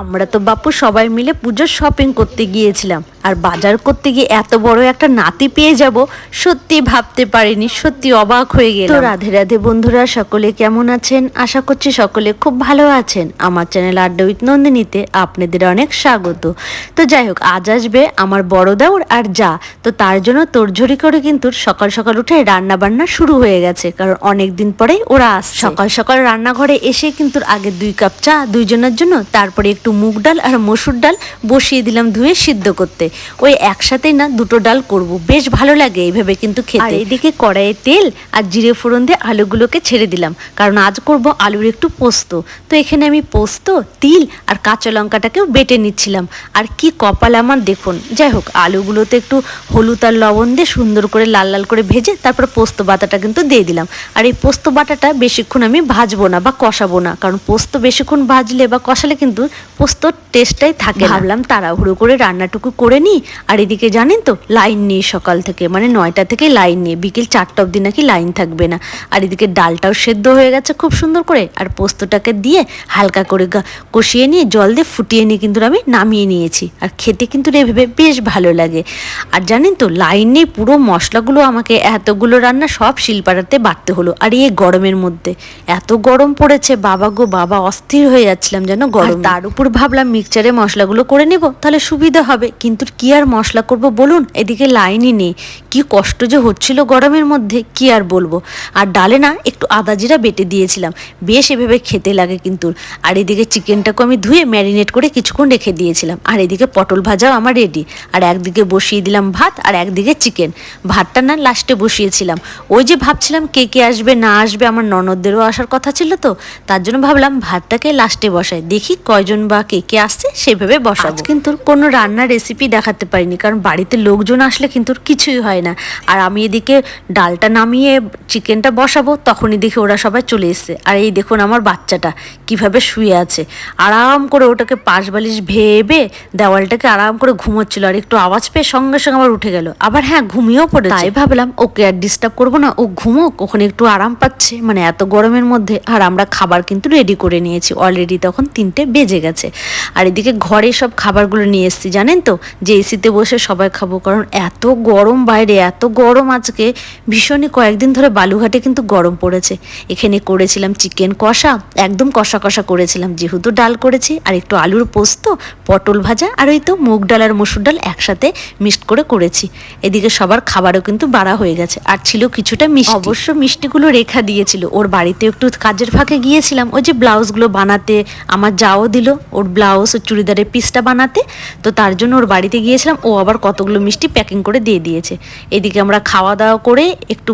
আমরা তো বাপু সবাই মিলে পুজোর শপিং করতে গিয়েছিলাম। আর বাজার করতে গিয়ে এত বড় একটা নাতি পেয়ে যাব সত্যি ভাবতে পারিনি সত্যি অবাক হয়ে গেল তো রাধে রাধে বন্ধুরা সকলে কেমন আছেন? আশা করছি সকলে খুব ভালো আছেন। আমার চ্যানেল আড্ডা উইথ নন্দিনীতে আপনাদের অনেক স্বাগত। তো যাই হোক আজ আসবে আমার বড় দেওর আর যা। তো তার জন্য তোড়ঝড়ি করে কিন্তু সকাল সকাল উঠে রান্না বান্না শুরু হয়ে গেছে কারণ অনেক দিন পরেই ওরা আসছে। সকাল সকাল রান্নাঘরে এসে কিন্তু আগে দুই কাপ চা দুইজনের জন্য তারপরে একটু মুগ ডাল আর মসুর ডাল বসিয়ে দিলাম ধুয়ে সিদ্ধ করতে। ওই একসাথেই না দুটো ডাল করব। বেশ ভালো লাগে এইভাবে কিন্তু খেতে। আর এদিকে কড়াইয়ে তেল আর জিরে ফোড়ন দিয়ে আলুগুলোকে ছেড়ে দিলাম। কারণ আজ করব আলুর একটু পোস্ত। তো এখানে আমি পোস্ত তিল আর কাঁচা লঙ্কাটাকেও বেটে নিচ্ছিলাম। আর কি কপাল আমার দেখুন। যাই হোক আলুগুলোতে একটু হলুদ আর লবণ দিয়ে সুন্দর করে লাল লাল করে ভেজে তারপর পোস্ত বাটাটা কিন্তু দিয়ে দিলাম। আর এই পোস্ত বাটাটা বেশিক্ষণ আমি ভাজবো না বা কষাবো না। কারণ পোস্ত বেশিক্ষণ ভাজলে বা কষালে কিন্তু পোস্তর টেস্টটাই থাকে। ভাবলাম তাড়াহুড়ো করে রান্নাটুকু করে নিই আর এদিকে জানেন তো লাইন নেই সকাল থেকে মানে নয়টা থেকে লাইন নেই বিকেল চারটা অবধি নাকি লাইন থাকবে না। আর এদিকে ডালটাও সেদ্ধ হয়ে গেছে খুব সুন্দর করে আর পোস্তটাকে দিয়ে হালকা করে কষিয়ে নিয়ে জল দিয়ে ফুটিয়ে নিয়ে কিন্তু আমি নামিয়ে নিয়েছি। আর খেতে কিন্তু এভাবে বেশ ভালো লাগে। আর জানেন তো লাইন নেই পুরো মশলাগুলো আমাকে এতগুলো রান্না সব শিলপাড়াতে বাটতে হলো আর এই গরমের মধ্যে। এত গরম পড়েছে বাবা গো বাবা অস্থির হয়ে যাচ্ছিলাম যেন গরম। তার উপর ভাবলাম মিক্সচারে মশলাগুলো করে নেব তাহলে সুবিধা হবে কিন্তু কি আর মশলা করব বলুন? এদিকে লাইনই নেই। কি কষ্ট যে হচ্ছিল গরমের মধ্যে, কি আর বলব? আর ডালে না একটু আদা জিরা বেটে দিয়েছিলাম। বেশ এভাবে খেতে লাগে কিন্তু। আর এদিকে চিকেনটাকে আমি ধুয়ে ম্যারিনেট করে কিছুক্ষণ রেখে দিয়েছিলাম। আর এদিকে পটল ভাজাও আমার রেডি আর একদিকে বসিয়ে দিলাম ভাত, আর একদিকে চিকেন। ভাতটা না লাস্টে বসিয়েছিলাম। ওই যে ভাবছিলাম কে কে আসবে, না আসবে, আমার ননদদেরও আসার কথা ছিল তো। তার জন্য ভাবলাম ভাতটাকে লাস্টে বসাই। দেখি কয়জন বা কে কে আসছে, সেভাবে বসাবো। কিন্তু কোনো রান্নার রেসিপি দেখাতে পারিনি। কারণ বাড়িতে লোকজন আসলে কিন্তু কিছুই হয় না। আর আমি এদিকে ডালটা নামিয়ে চিকেনটা বসাবো, তখনই দেখি ওরা সবাই চলে এসছে। আর এই দেখুন আমার বাচ্চাটা কীভাবে শুয়ে আছে। আরাম করে ওটাকে পাশ বালিশ ভেবে দেওয়ালটাকে আরাম করে ঘুমোচ্ছিল। আর একটু আওয়াজ পেয়ে সঙ্গে সঙ্গে আমার উঠে গেল। আবার হ্যাঁ ঘুমিয়েও পড়ে তাই ভাবলাম, ওকে আর ডিস্টার্ব করব না। ও ঘুমোক, ওখানে একটু আরাম পাচ্ছে। মানে এত গরমের মধ্যে। আর আমরা খাবার কিন্তু রেডি করে নিয়েছি। অলরেডি তখন তিনটে বেজে গেছে। আর এদিকে ঘরে সব খাবারগুলো নিয়ে এসেছি, জানেন তো? যে এসিতে বসে সবাই খাব। কারণ এত গরম বাইরে। এত গরম আজকে। ভীষণই কয়েকদিন ধরে বালুঘাটে কিন্তু গরম পড়েছে। এখানে করেছিলাম চিকেন কষা, একদম কষা কষা করেছিলাম। যেহেতু ডাল করেছি, আর একটু আলুর পোস্ত, পটল ভাজা, আর ওই তো মুগ ডাল আর মসুর ডাল একসাথে মিক্সড করে করেছি। এদিকে সবার খাবারও কিন্তু বাড়া হয়ে গেছে, আর ছিল কিছুটা মিষ্টি। অবশ্য মিষ্টিগুলো রেখা দিয়েছিল, ওর বাড়িতে একটু কাজের ফাঁকে গিয়েছিলাম। ওই যে ব্লাউজগুলো বানাতে, আমার যাও দিল, ওর ব্লাউজ ও চুড়িদারের পিসটা বানাতে। তো তার জন্য ওর বাড়িতে গিয়েছিলাম, ও আবার কতগুলো মিষ্টি প্যাকিং করে দিয়ে দিয়েছে। এদিকে আমরা খাওয়া দাওয়া করে একটু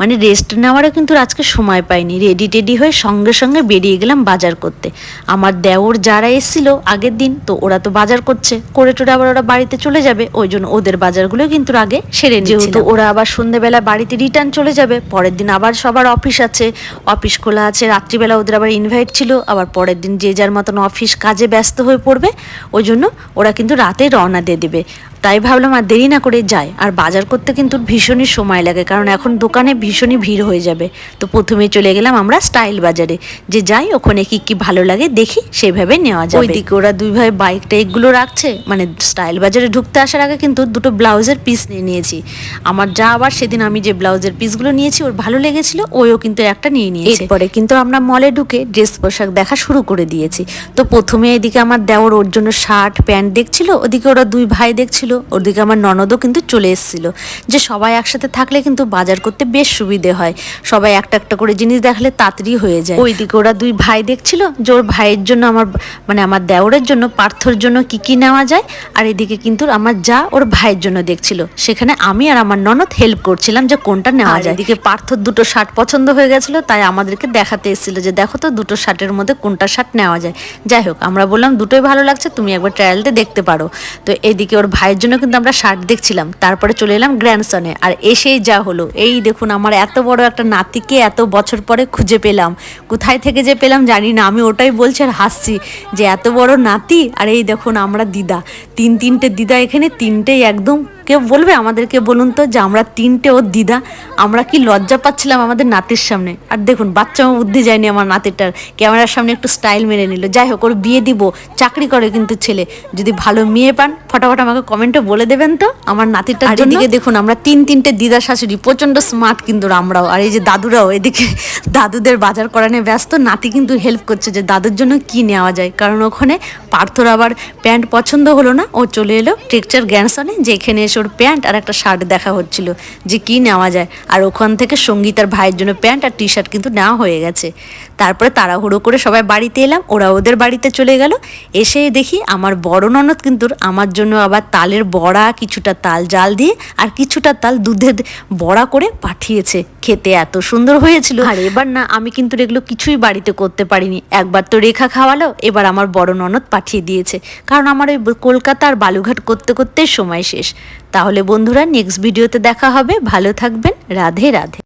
মানে রেস্ট নেওয়ারও কিন্তু আজকে সময় পাইনি। রেডি টেডি হয়ে সঙ্গে সঙ্গে বেরিয়ে গেলাম বাজার করতে। আমার দেওর যারা এসেছিল আগের দিন তো ওরা তো বাজার করছে। করে টোরে আবার ওরা বাড়িতে চলে যাবে ওই জন্য ওদের বাজারগুলো কিন্তু আগে সেরে যেহেতু ওরা আবার সন্ধ্যেবেলা বাড়িতে রিটার্ন চলে যাবে পরের দিন আবার সবার অফিস আছে। অফিস খোলা আছে রাত্রিবেলা ওদের আবার ইনভাইট ছিল আবার পরের দিন যে যার মতন অফিস কাজে ব্যস্ত হয়ে পড়বে ওই জন্য ওরা কিন্তু রাতে রওনা দিয়ে দেবে। তাই ভাবলাম আর দেরি না করে যাই। আর বাজার করতে কিন্তু ভীষণই সময় লাগে কারণ এখন দোকানে ভীষণই ভিড় হয়ে যাবে। তো প্রথমে চলে গেলাম আমরা স্টাইল বাজারে। যে যাই ওখানে কি কি ভালো লাগে দেখি সেভাবে নেওয়া যায় ওইদিকে ওরা দুই ভাই বাইক টাইকগুলো রাখছে। মানে স্টাইল বাজারে ঢুকতে আসার আগে কিন্তু দুটো ব্লাউজের পিস নিয়ে নিয়েছি। আমার যা আবার সেদিন আমি যে ব্লাউজের পিসগুলো নিয়েছি ওর ভালো লেগেছিল ওইও কিন্তু একটা নিয়ে নিয়েছে। এরপরে কিন্তু আমরা মলে ঢুকে ড্রেস পোশাক দেখা শুরু করে দিয়েছি। তো প্রথমে এদিকে আমার দেওর ওর জন্য শার্ট প্যান্ট দেখছিল ওদিকে ওরা দুই ভাই দেখছিল ওদিকে আমার ননদও কিন্তু চলে এসেছিল। যে সবাই একসাথে থাকলে কিন্তু বাজার করতে বেশ সুবিধে হয়। সবাই একটা একটা করে জিনিস দেখলে তাড়াতাড়ি হয়ে যায়। ওইদিকে ওরা দুই ভাই দেখছিল যে ওর ভাইয়ের জন্য আমার মানে আমার দেওরের জন্য পার্থর জন্য কি কি নেওয়া যায় আর এদিকে কিন্তু আমার যা ওর ভাইয়ের জন্য দেখছিল। সেখানে আমি আর আমার ননদ হেল্প করছিলাম যে কোনটা নেওয়া যায়। এদিকে পার্থর দুটো শার্ট পছন্দ হয়ে গেছিল তাই আমাদেরকে দেখাতে এসেছিল যে দেখো তো দুটো শার্টের মধ্যে কোনটা শার্ট নেওয়া যায়। যাই হোক আমরা বললাম দুটোই ভালো লাগছে তুমি একবার ট্রায়ালতে দেখতে পারো। তো এদিকে ওর ভাইয়ের জন্য কিন্তু আমরা শার্ট দেখছিলাম। তারপরে চলে এলাম গ্র্যান্ডসনে আর এসেই যা হলো। এই দেখুন, আমার এত বড় একটা নাতিকে এত বছর পরে খুঁজে পেলাম। কোথায় থেকে যে পেলাম জানি না। আমি ওটাই বলছি আর হাসছি যে, এত বড় নাতি? আর এই দেখুন, আমরা দিদা। তিন তিনটে দিদা এখানে, তিনটেই একদম কেউ বলবে আমাদেরকে বলুন তো যে আমরা তিনটে ওর দিদা আমরা কি লজ্জা পাচ্ছিলাম আমাদের নাতির সামনে? আর দেখুন বাচ্চা বুদ্ধি যায়নি আমার নাতিটার ক্যামেরার সামনে একটু স্টাইল মেরে নিল। যাই হোক ওর বিয়ে দিব চাকরি করে কিন্তু ছেলে। যদি ভালো মেয়ে পান ফটাফট আমাকে কমেন্টে বলে দেবেন তো। আমার নাতিটার জন্য দেখুন আমরা তিন তিনটে দিদা শাশুড়ি প্রচণ্ড স্মার্ট কিন্তু আমরাও। আর এই যে দাদুরাও এদিকে দাদুদের বাজার করা নিয়ে ব্যস্ত নাতি কিন্তু হেল্প করছে যে দাদুর জন্য কি নেওয়া যায়। কারণ ওখানে পার্থর আবার প্যান্ট পছন্দ হলো না ও চলে এলো টেক্সচার গ্যানসনে যে এখানে এসে ওর প্যান্ট আর একটা শার্ট দেখা হচ্ছিল যে কি নেওয়া যায়। আর ওখান থেকে সঙ্গীতার ভাইয়ের জন্য প্যান্ট আর টি শার্ট কিন্তু নেওয়া হয়ে গেছে। তারপরে তাড়াহুড়ো করে সবাই বাড়িতে এলাম, ওরা ওদের বাড়িতে চলে গেল। এসে দেখি আমার বড় ননদ কিন্তু আমার জন্য আবার তালের বড়া, কিছুটা তাল জাল দিয়ে আর কিছুটা তাল দুধের বড়া করে পাঠিয়েছে। খেতে এত সুন্দর হয়েছিল। আর, এবার না, আমি কিন্তু এগুলো কিছুই বাড়িতে করতে পারিনি। একবার তো রেখা খাওয়ালো, এবার আমার বড় ননদ পাঠিয়ে দিয়েছে। কারণ আমার ওই কলকাতা আর বালুঘাট করতে করতে সময় শেষ। তাহলে বন্ধুরা নেক্সট ভিডিওতে দেখা হবে। ভালো থাকবেন। রাধে রাধে।